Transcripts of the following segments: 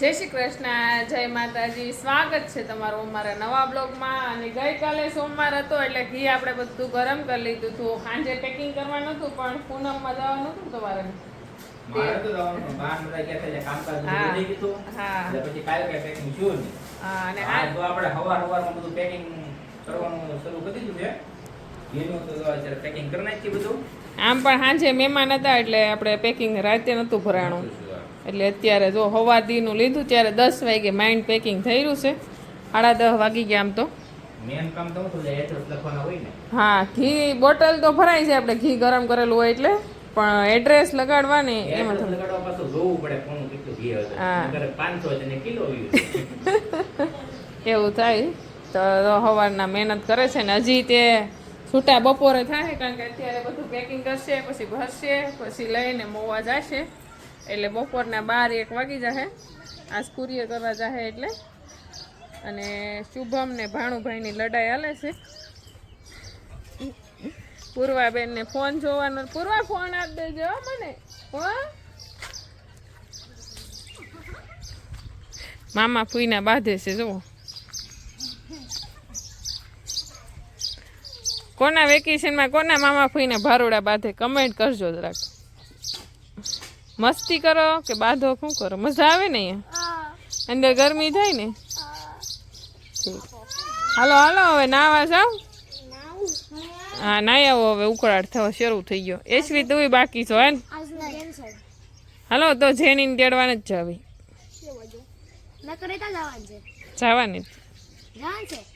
જય શ્રી કૃષ્ણ જય માતાજી. સ્વાગત છે તમારું અમારા નવા બ્લોગમાં. અને ગઈકાલે સોમવાર હતો એટલે ઘી આપણે બધું ગરમ કરી લીધું હતું. સાંજે પેકિંગ કરવાનું હતું પણ પૂનમમાં જવાનું હતું તમારે. આમ પણ સાંજે મહેમાન હતા એટલે આપણે પેકિંગ રાતે નહોતું ભરાણું. એટલે અત્યારે જો હવા દીનું લીધું ત્યારે દસ વાગે માઇન્ડ પેકિંગ થયેલું છે સાડા દસ વાગી ગયા આમ તો. હા ઘી બોટલ તો ભરાય છે આપણે ઘી ગરમ કરેલું હોય એટલે પણ એડ્રેસ લગાડવાની એમાં થોડું લગાડવા પાછું જોવું પડે કોનું કેટલું ઘી હશે. હા. નકર 500 છે ને કિલો આવ્યું. એવું થાય તો સવારના મહેનત કરે છે ને હજી તે છૂટા બપોરે થાય કારણ કે અત્યારે બધું પેકિંગ કરશે પછી ભરશે પછી લઈને મોવા જશે એટલે બપોરના બાર એક વાગી જશે આ કુરિયર કરવા જશે એટલે. અને શુભમ ને ભાણુભાઈની લડાઈ હાલે છે. પૂર્વાબેનને ફોન જોવાનો. પૂર્વા, ફોન આપી દેજો મને. મામા ફૂઈના બાંધે છે, જુઓ. કોના વેકેશનમાં કોના મામા ફૂઈને ભારોડા બાંધે? કમેન્ટ કરજો જરાક. મસ્તી કરો કે બાંધો શું કરો? મજા આવે ને અહીંયા? અંદર ગરમી થાય ને? હાલો હાલો હવે નાવા જાઓ. હા નાઈ આવો હવે ઉકળાટ થવા શરૂ થઈ ગયો. એસવી તું બાકી છો હે હાલો તો જેની તેડવાને જ જાવી. જવાની.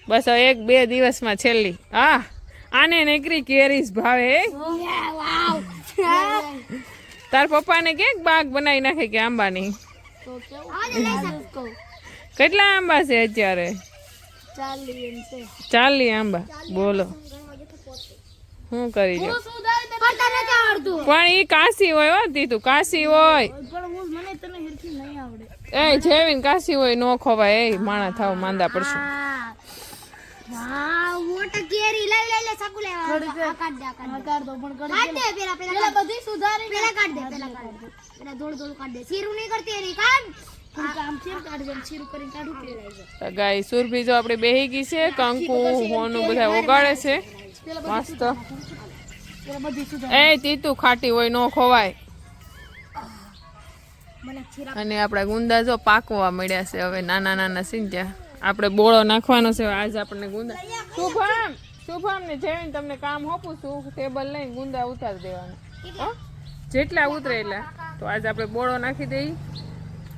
બસ હવે એક બે દિવસમાં છેલ્લી. હા આને નીકળી કેરીસ ભાવે હે? તાર પપ્પાને કે બાગ બનાવી નાખે કે આંબાની? કેટલા આંબા છે અત્યારે? ચાલી આંબા. બોલો. શું કરી દો પણ એ કાશી હોય હો તીતું કાશી હોય. એ જેવીન કાશી હોય નો ખોવાય એ માણા થાવ માંદા પડશું. ગાય સુરભી જો આપણે બેહી ગઈ છે કંકુ હોનું બધા ઓગાળે છે. મસ્ત. એ તીતું ખાટી હોય નો ખોવાય. અને આપણા ગુંદા જો પાકવા મળ્યા છે હવે નાના નાના ત્યાં. આપણે બોળો નાખવાનો છે, આજ આપણને ગુંદા શુભમ શુભમ ને જેવીને તમને કામ હોપું છું, ટેબલ લઈને ગુંદા ઉતારી દેવાના? જેટલા ઉતરે એટલા. તો આજ આપણે બોળો નાખી દઈ.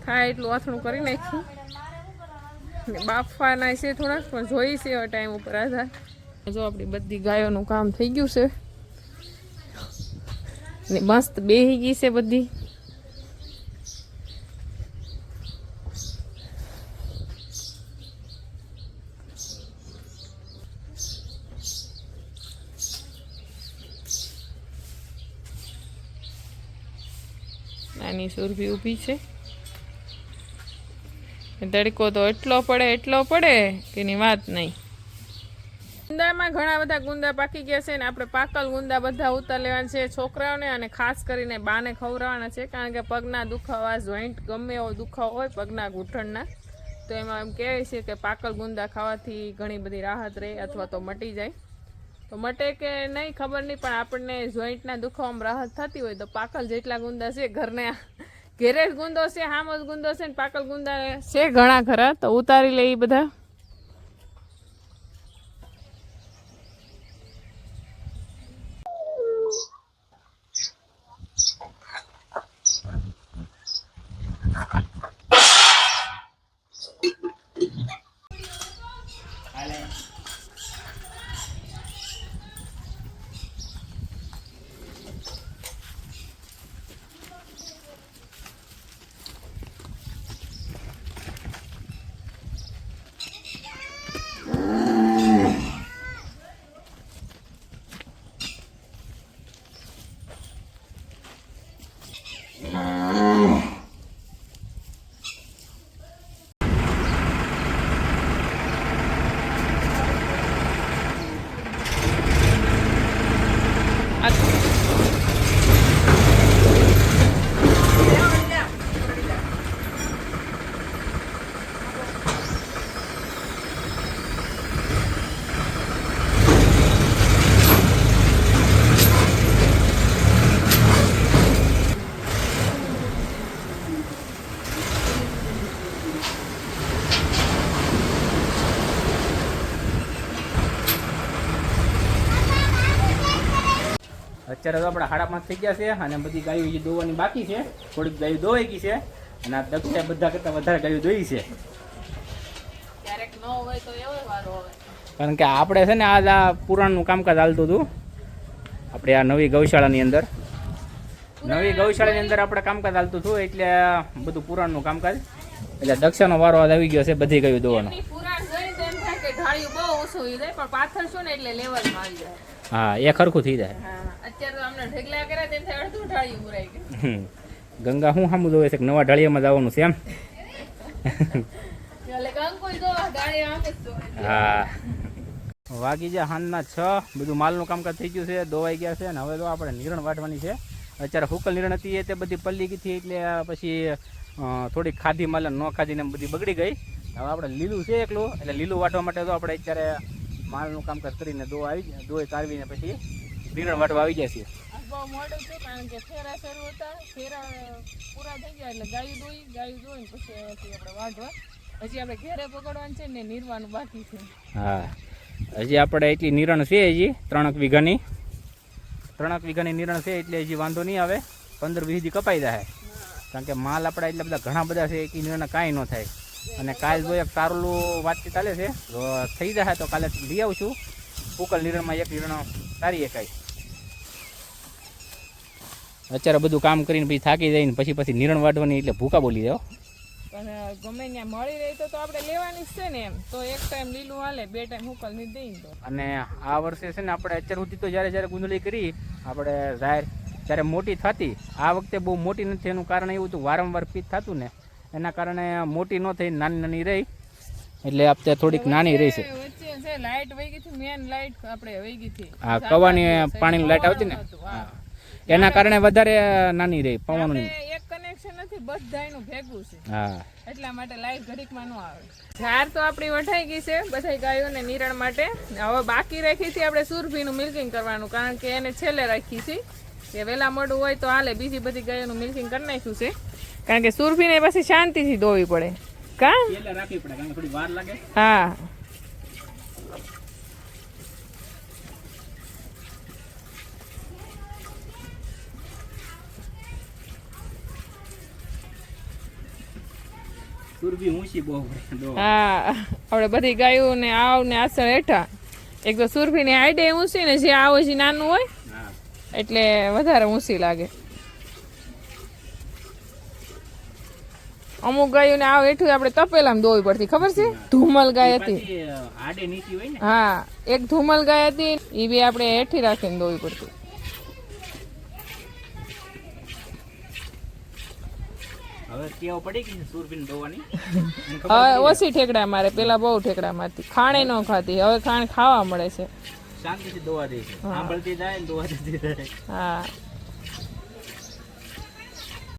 થાય એટલું અથડું કરી નાખ્યું. ને બાફવાના છે થોડાક, પણ જોઈ છે હવે ટાઈમ ઉપર આધાર. જો આપણી બધી ગાયોનું કામ થઈ ગયું છે. ને મસ્ત બેહી ગઈ છે બધી. નાની સુરભી ઊભી છે. તડકો તો એટલો પડે એટલો પડે કે એની વાત નહીં. ગુંદામાં ઘણા બધા ગુંદા પાકી ગયા છે ને આપણે પાકલ ગુંદા બધા ઉતાર લેવાના છે છોકરાઓને અને ખાસ કરીને બાને ખવડાવવાના છે કારણ કે પગના દુખાવા જોઈન્ટ ગમે એવો દુખાવો હોય પગના ઘૂંટણના તો એમાં એમ કહેવાય છે કે પાકલ ગુંદા ખાવાથી ઘણી બધી રાહત રહે અથવા તો મટી જાય. તો મટે કે નહીં ખબર નહીં, પણ આપણને જોઈન્ટના દુખાવામાં રાહત થતી હોય તો પાકલ જેટલા ગુંદા છે, ઘરને ઘેરે ગુંદો છે હામ જ ગુંદો છે ને પાકલ ગુંદા છે ઘણા ખરા. તો ઉતારી લે એ બધા. અત્યારે તો આપણે સાડા પાંચ થઈ ગયા છે અને બધી ગાયો હજી દોવાની બાકી છે. થોડીક ગાયો દોવાઈ ગઈ છે અને આ દક્ષે બધા કરતાં વધારે ગાયો દોઈ છે. કારણ કે આપણે છે ને આજ આ પુરાણનું કામકાજ હાલતું હતું. આપણે આ નવી ગૌશાળાની અંદર. નવી ગૌશાળાની અંદર આપણે કામકાજ હાલતું હતું એટલે બધું પુરાણનું કામકાજ. એટલે દક્ષાનો વારો આજ આવી ગયો છે બધી ગયું દોવાનો. પુરાણ જોઈને એમ થાય કે ઢાળિયું બહુ ઓછું હોય પણ પાથર શું ને એટલે લેવલમાં આવી જાય. હા એ ખરખું થઈ જાય. અત્યારે તો અમને ઢગલા કર્યા તેમ થાય અડધું ઢાળિયું ઉરાઈ ગયું. ગંગા શું સામું જોવે છે કે નવા ઢાળિયામાં જવાનું છે એમ? એટલે કંકુઈ તો ઢાળિયા આમ જ જોવે. હા. વાગી ગયા હાંજના છ. બધું માલનું કામકાજ થઈ ગયું છે દોવાઈ ગયા છે અને હવે તો આપણે નિરણ વાટવાની છે. અત્યારે હુકલ નિરણ હતી એ તે બધી પલ્લી ગઈ હતી એટલે પછી થોડીક ખાધી માલ ન ખાધીને બધી બગડી ગઈ. હવે આપણે લીલું છે એકલું એટલે લીલું વાટવા માટે તો આપણે અત્યારે માલનું કામકાજ કરીને દો આવી દોય કાઢવીને પછી નિરણ વાટવા આવી જાય છીએ બહુ મોડું છે કારણ કે ફેરા શરૂ હતા ફેરા પૂરા થઈ ગયા એટલે ગાયું દોઈ ગાયું દોઈને પછી એનાથી આપણે વાઢવા. પછી આપણે ઘેરે પકડવાનું છે ને નીરવાનું બાકી છે. હા હજી આપણે એટલી નિરણ છે હજી ત્રણક વીઘાની. ત્રણક વીઘાની નિરણ છે એટલે હજી વાંધો નહીં આવે પંદર વીસ દી કપાઈ જાય. કારણ કે માલ આપણા એટલા બધા ઘણા બધા છે એ નિરણ કાંઈ ન થાય. અને કાલ જો એક તારલું વાતચીત ચાલે છે જો થઈ જાય તો કાલે લઈ આવશું. ઉકલ નિરણમાં એક નિર્ણ તારી એકાય અત્યારે બધું કામ કરીને પછી થાકી જઈને પછી પછી નિરણ વાઢવાની એટલે ભૂકા બોલી જાઓ પણ ગમે ત્યાં મળી રહી તો આપણે લેવાની છે ને એમ. તો એક ટાઈમ લીલું હાલે બે ટાઈમ હુકલની દઈ તો અને આ વર્ષે છે ને આપણે અત્યાર સુધી તો જ્યારે જ્યારે ગુંદળી કરી આપણે જાહેર ત્યારે મોટી થતી આ વખતે બહુ મોટી નથી એનું કારણ એવું હતું વારંવાર પીત થતું ને. એના કારણે મોટી ન થઈ નાની નાની રહી. એટલે આપણે થોડીક નાની રહી છે. હતી કવાની પાણીની લાઇટ આવતી ને? એના કારણે વધારે નાની રહી પવન એક કનેક્શન નથી બધાયનું ભેગું છે. હા. એટલા માટે લાઈટ ઘડીકમાં ન આવે. ઝાર તો આપણી વઢાઈ ગઈ છે બધા ગાયોને નિરણ માટે. હવે બાકી રાખી છે આપણે સુરભીનું મિલ્કિંગ કરવાનું કારણ કે એને છેલ્લે રાખી છે કે વેલા મોડું હોય તો હાલે બીજી બધી ગાયોનું મિલ્કિંગ કરી નાખ્યું છે. કારણ કે સુરભીને પછી શાંતિથી દોવી પડે. કા? એટલે રાખવી પડે કારણ કે થોડી વાર લાગે. હા. સુરભી ઊંચી બહુ પડે દો. હા. આપણે બધી ગાયો ને આવ ને આસળ હેઠા એક તો સુરભીની હાઈડે ઊંચી ને જે આવો જે નાનું હોય હા. એટલે વધારે ઊંચી લાગે. અમુક ગાયોને આવ હેઠું આપણે તપેલામાં દોવી પડતી ખબર છે? ધૂમલ ગાય હતી. હા એક ધૂમલ ગાય હતી એ બી આપણે હેઠી રાખીને દોવી પડતી. હવે ઓછી ઠેકડા મારે પેલા બહુ ઠેકડા મારતી. ખાણે ન ખાતી હવે ખાણ ખાવા મળે છે. શાંતિથી દોવા દે છે. સાંભળતી જાય ને દોવા દેતી જાય. હા.